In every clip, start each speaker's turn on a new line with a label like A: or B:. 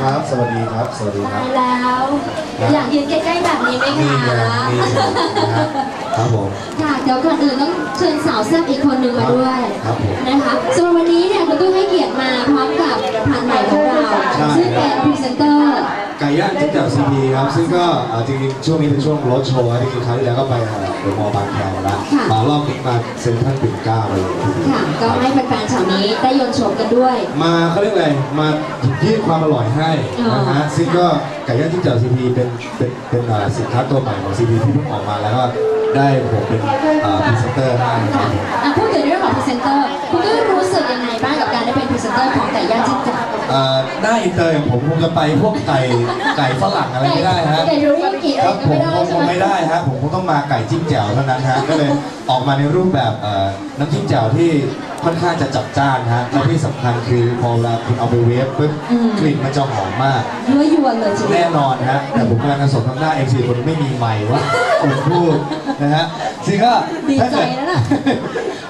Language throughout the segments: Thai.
A: ครับ สวัสดีครับ สวัสดีครับ
B: ตายแล้ว อยากยืนใกล้ๆแบบนี้ไหม
A: นี่
B: คะ
A: ไงนี่ไงนะฮะครับผม
B: ค่ะเดี๋ยวก่อนอื่นต้องเชิญสาวแซ่บอีกคนหนึ่งมาด้วย
A: ครับผม
B: นะคะสำหรับวันนี้เนี่ยคุณตุ้ยให้เกียรติมาพร้อมกับพันธุ์ใหม่ของเรา
A: ใช่
B: ซึ่งเป็นพรีเซนเตอร์
A: ไก่ย่างจิ๊กจับซีพีครับซึ่งก็เอ่อจริงๆช่วงนี้เป็นช่วงรถโชว์นะจริงๆคราวที่แล้วก็ไปเอ่อเดอะมอลล์บางแคแล้ว
B: ค่ะ
A: มารอบนี้มาเซ็นทรัลปิ่นเกล้าเลย
B: ค่ะ ก็ให้แฟนๆแถวนี้ได้ยนต์ชมกันด้วย
A: มาเขาเรียกอะไรมายื่นความอร่อยให้นะฮะซึ่งก็ไก่ย่างจิ๊กจับซีพีเป็นเป็นเป็นเอ่อสินค้าตัวใหม่ของซีพีที่เพิ่งออกมาแล้วก็ได้ผมเป็นเอ่อพรีเซนเตอร์ให้ครั
B: ค่ะ
A: บผม
B: อะพูดถึงเรื่องของพรีเซนเตอร์ คุณตุ้ยรู้สึกยังไงบ้างกับการได้เป็นพรีเซนเตอร์ของไก่ย่างจิ้งจอก
A: เอ่อ หน้าอินเตอร์อย่างผมคงจะไปพวกไก่ไก่ฝรั่งอะไรไม่ได้ฮะ
B: ไก่รู้ยากิอะ
A: ค
B: ไร
A: รับ
B: ก็
A: ผม
B: ไม่ได้
A: คง
B: ใช่
A: คง
B: ไหม
A: ไม่ได้ฮะผมคงต้องมาไก่จิ้มแจ่วเท่านั้นฮะก็เลยออกมาในรูปแบบเอ่อน้ำจิ้มแจ่วที่ค่อนข้างจะจัดจ้านฮะและที่สำคัญคือพอเวลาคุณเอาไปเวฟปุ๊บกลิ่นมันจะหอมมาก
B: ยั่วยวนเลยจริง
A: แน่นอนฮะแต่ผมกำลังจะสมทำหน้า MC คนไม่มีไมค์ว่าผมพูดนะฮะซึ่งก็
B: ดี
A: ถ้า
B: ใจ
A: เกิด
B: แล้วน่ะ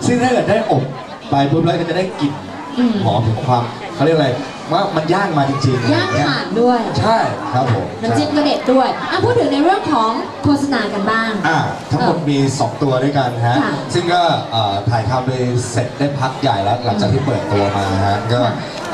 A: ซึ่งถ้าเกิดได้อบไปปุ๊บแล้วก็จะได้กลิ่น
B: อืม
A: หอมถึงความเขาเรียกอะไร ว่ามันย่างมาจริงๆ
B: ย่าง
A: อะไรเงี้
B: ถ่านด้วย
A: ใช่ครับผม
B: น้ำจิ้มกระเด็ดด้วยอะพูดถึงในเรื่องของโฆษณากันบ้าง
A: อ่าทั้งหมดมี 2 ตัวด้วยกันฮะ
B: ค่ะ
A: ซึ่งก็เอ่อถ่ายทำไปเสร็จได้พักใหญ่แล้ว หลังจากที่เปิดตัวมาฮะก็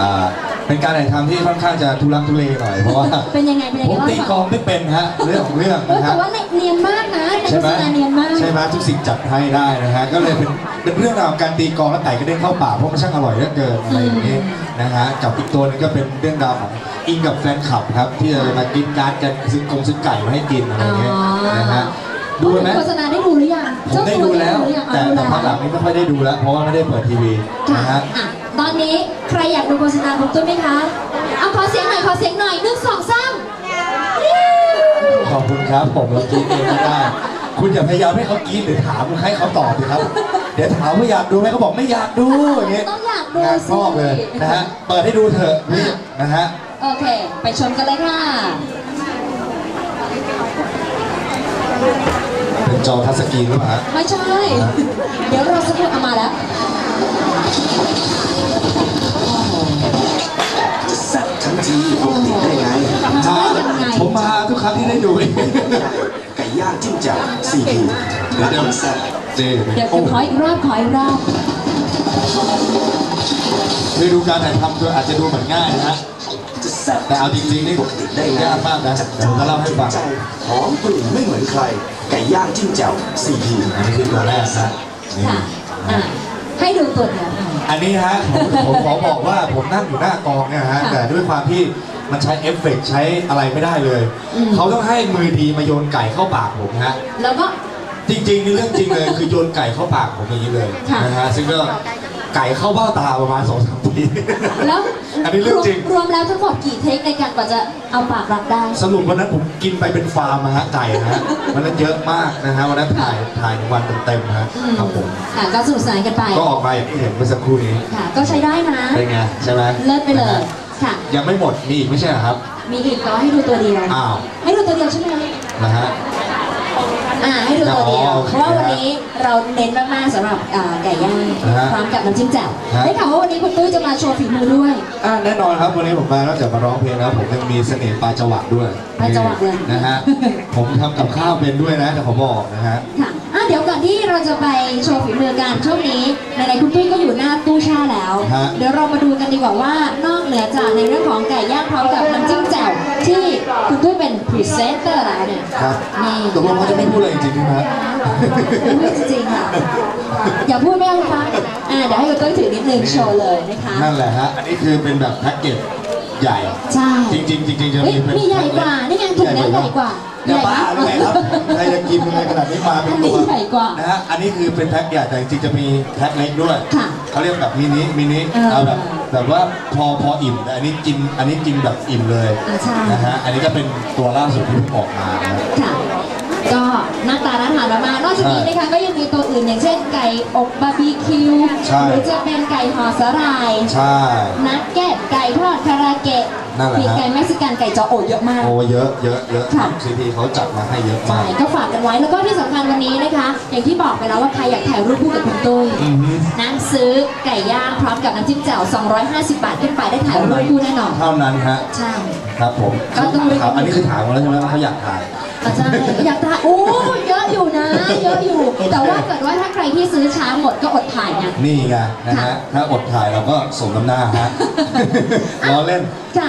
A: อ่า เป็นการถ่ายทำที่ค่อนข้างจะทุลักทุเลหน่อยเพราะว่า
B: เป็นยังไงเป็นยัง
A: ผม
B: ไง
A: ตีกลองไม่เป็นฮะเรื่องของเรื่อง
B: เออ
A: นะ
B: แต่
A: ฮะ
B: ว่าเนียนมากนะในโฆ
A: ใช่ไห
B: ษ
A: ม
B: ณาเนียนมาก
A: ใช่ไหมทุกสิ่งจัดให้ได้นะฮะก็เลยเป็นเป็นเรื่องราวของการตีกลองแล้วไก่ก็เด้งเข้าปากเพราะมันช่างอร่อยเหลือเกินอะไรอย่างนี้นะฮะกับอีกตัวหนึงก็เป็นเรื่องราวของอิงกับแฟนคลับครับที่จะมากินการ์ดกันซื้อกงซื้อไก่มาให้กินอะไรอย่างเงี้ยนะฮะดูไหม
B: โฆษณาได้ดูหรือยัง
A: ผมได้ดูแล้ว
B: เจ้าตัวได้ดูหรือยัง
A: แต่
B: เอาดู
A: แต่ภาคหลังนี้ไม่ค่อยได้ดูแล้ว เพราะว่าไม่ได้เปิดทีวี
B: ค่ะ
A: นะฮะ
B: อะ ตอนนี้ใครอยากดูโฆษณาของตุ้ยไหมคะ เอาขอเสียงหน่อยขอเสียงหน่อยหนึ่งสองสาม
A: ขอบคุณครับผมเรากรีดเองไม่ได้คุณอย่าพยายามให้เขากรีดหรือถามให้เขาตอบเลยครับ เดี๋ยวถามว่าอยากดูไหมเขาบอกไม่อยากดูอย่างเงี้ย
B: ต้องอยากดู
A: งาน
B: สิ
A: งอกเลยนะฮะเปิดให้ดูเถอะนี่นะฮะ
B: โอเค ไปชมกันเลยค่ะ
A: เป็นจอทัชสกรีนหรือเปล่าฮะ
B: ไม่ใช่ เดี๋ยวเราสักครู่เอามาแล้ว
A: ได้ดูเอง
C: ไก่ย่างจิ้มแจ่วซีพีและทำแซ่บ
A: จริง
B: เดี๋ยวเดี๋ยวขออีกรอบขออีกรอบ
A: คือดูการถ่ายทำตัวอาจจะดูเหมือนง่ายนะฮะ
C: จะแซ่บ
A: แต่เอาจริงๆนี่
C: ปกติได้ไง
A: ยากมากนะเดี๋ยวผมจะเล่าให้ฟัง
C: ใจหอมกลิ่นไม่เหมือนใคร ไก่ย่างจิ้มแจ่วซีพี
A: อันนี้คือตัวแรกนะนี่
B: ค่ะอะให้ดูตัวเดียวค่ะ
A: อันนี้ฮะผมผมขอบอกว่าผมนั่งอยู่หน้ากองเนี่ยฮะ
B: ค่ะ
A: แต่ด้วยความที่ มันใช้เอฟเฟกต์ใช้อะไรไม่ได้เลย
B: อืม
A: เขาต้องให้มือดีมาโยนไก่เข้าปากผมฮะ
B: แล้วก็
A: จริงๆนี่เรื่องจริงเลยคือโยนไก่เข้าปากผมอย่างนี้เลย
B: ค่ะ
A: นะฮะซึ่งก็ไก่เข้าเบ้าตาประมาณสองสามที
B: แล้ว
A: อันนี้เรื่องจริง
B: รวมแล้วทั้งหมดกี่เทคในการกว่าจะเอาปากรับได้
A: สรุปวันนั้นผมกินไปเป็นฟาร์มนะฮะไก่นะฮะวันนั้นเยอะมากนะฮะวันนั้นถ่ายถ่ายหนึ่งวันเต็มๆฮะ
B: อืม
A: ครับผม
B: ค่ะก็สนุกสนานกันไป
A: ก็ออกมาอย่างที่เห็นเมื่อสักครู่นี้
B: ค่ะ ก็ใช้ได้นะ
A: เป็นไงใช่ไหม
B: เลิศไปเลย
A: นะฮะ
B: ค่ะ
A: ยังไม่หมดมีอีกไม่ใช่เหรอครับ
B: มีอีกก็ให้ดูตัวเดียว
A: อ้าว
B: ให้ดูตัวเดียวใช่ไหม
A: นะฮะ
B: อ่าให้ดูตัวเดียว
A: อ๋อโอเค
B: เพราะว่าวันนี้เราเน้นมากๆสำหรับอ่าไก่ย่าง
A: นะฮะ
B: พร้อมกับน้ำจิ้มแจ่ว
A: ฮะ
B: ได้ข่าวว่าวันนี้คุณตุ้ยจะมาโชว์ฝีมือด้วย
A: อ่าแน่นอนครับวันนี้ผมมานอกจากมาร้องเพลงแล้วผมยังมีเสน่ห์ปลายจังหวะด้วย
B: ปลายจังหวะเลย
A: นะฮะผมทำกับข้าวเป็นด้วยนะแต่ผมบอกนะฮะ
B: ค่ะอะ เดี๋ยวก่อนที่เราจะไปโชว์ฝีมือกันช่วงนี้ในในๆคุณตุ้ยก็อยู่หน้าตู้แช่แล้ว
A: ฮะ
B: เดี๋ยวเรามาดูกันดีกว่าว่านอกเหนือจากในเรื่องของไก่ย่างพร้อมกับน้ำจิ้มแจ่วที่คุณตุ้ยเป็นพรีเซนเตอร์แล้วเนี่ย
A: ครับ
B: นี่
A: ตกลงเขาจะไม่พูดอะไรจริงๆใช่ไหมฮะ
B: พูดจริงๆค่ะอย่าพูดไม่เอาฟังอ่าเดี๋ยวให้คุณตุ้ยถือนิดนึงโชว์เลยนะคะ
A: นั่นแหละฮะ อันนี้คือเป็นแบบแพ็กเกจ ใหญ่
B: ใช่
A: จริงๆจริงๆจะ
B: เฮ้ย
A: มีเป็น
B: มีใหญ่กว่านี่ไงถุงนี้ใหญ่กว่า
A: อย่าบ้า
B: ให
A: เล
B: ญ่
A: ยครับใครจะกินอะไรขนาดนี้มาเป็น
B: อัน
A: ตั
B: นี้
A: ว
B: ใหญ่กว่า
A: นะฮะอันนี้คือเป็นแพ็กใหญ่แต่จริงๆจะมีแพ็กเล็กด้วย
B: ค่ะ
A: เขาเรียกแบบมินิมินิ
B: เออ
A: เอาแบบแบบว่าพอพออิ่มแต่อันนี้กินอันนี้กินแบบอิ่มเลย
B: อ่าใช่
A: นะฮะอันนี้ก็เป็นตัวล่าสุดที่เพิ่งออกมานะฮะ
B: ค่ะ ก็หน้าตาน่าทานมากๆนอกจากนี้นะคะก็ยังมีตัวอื่นอย่างเช่นไก่อบบาร์บีคิว
A: ใช่
B: หรือจะเป็นไก่ห่อสาหร่าย
A: ใช่
B: นักเก็ตไก่ทอดคาราเกะ
A: นั่นแหละ
B: ปีก
A: ฮะ
B: ไก่เม็กซิกันไก่จอโอเยอะมาก
A: โอ้เยอะเยอะเยอะ
B: ค่ะ
A: ซีพีเขาจัดมาให้เยอะ
B: ใช่
A: มาก
B: ก็ฝากกันไว้แล้วก็ที่สำคัญวันนี้นะคะ อย่างที่บอกไปแล้วว่าใครอยากถ่ายรูปคู่กับคุณตุ้ย
A: อือฮึ
B: นะซื้อไก่ย่างพร้อมกับน้ำจิ้มแจ่ว250 บาทขึ้นไปได้ถ่ายรูปคู่แน่นอน
A: เท่านั้นฮะ
B: ใช่
A: ครับผม
B: ก็ต้องรีบ
A: ครับอันนี้คือถามมาแล้วใช่ไหมว่าเขาอยากถ่าย
B: อาจารย์อยากถ่ายโอ้เยอะ อยู่นะเยอะอยู่ แต่ว่าเกิดว่าถ้าใครที่ซื้อช้าหมดก็อดถ่ายไง
A: นี่ไงนะ
B: ค่ะ
A: ฮะ ถ้าอดถ่ายเราก็สมน้ำหน้าฮะ ล้อเล่น
B: ค่ะ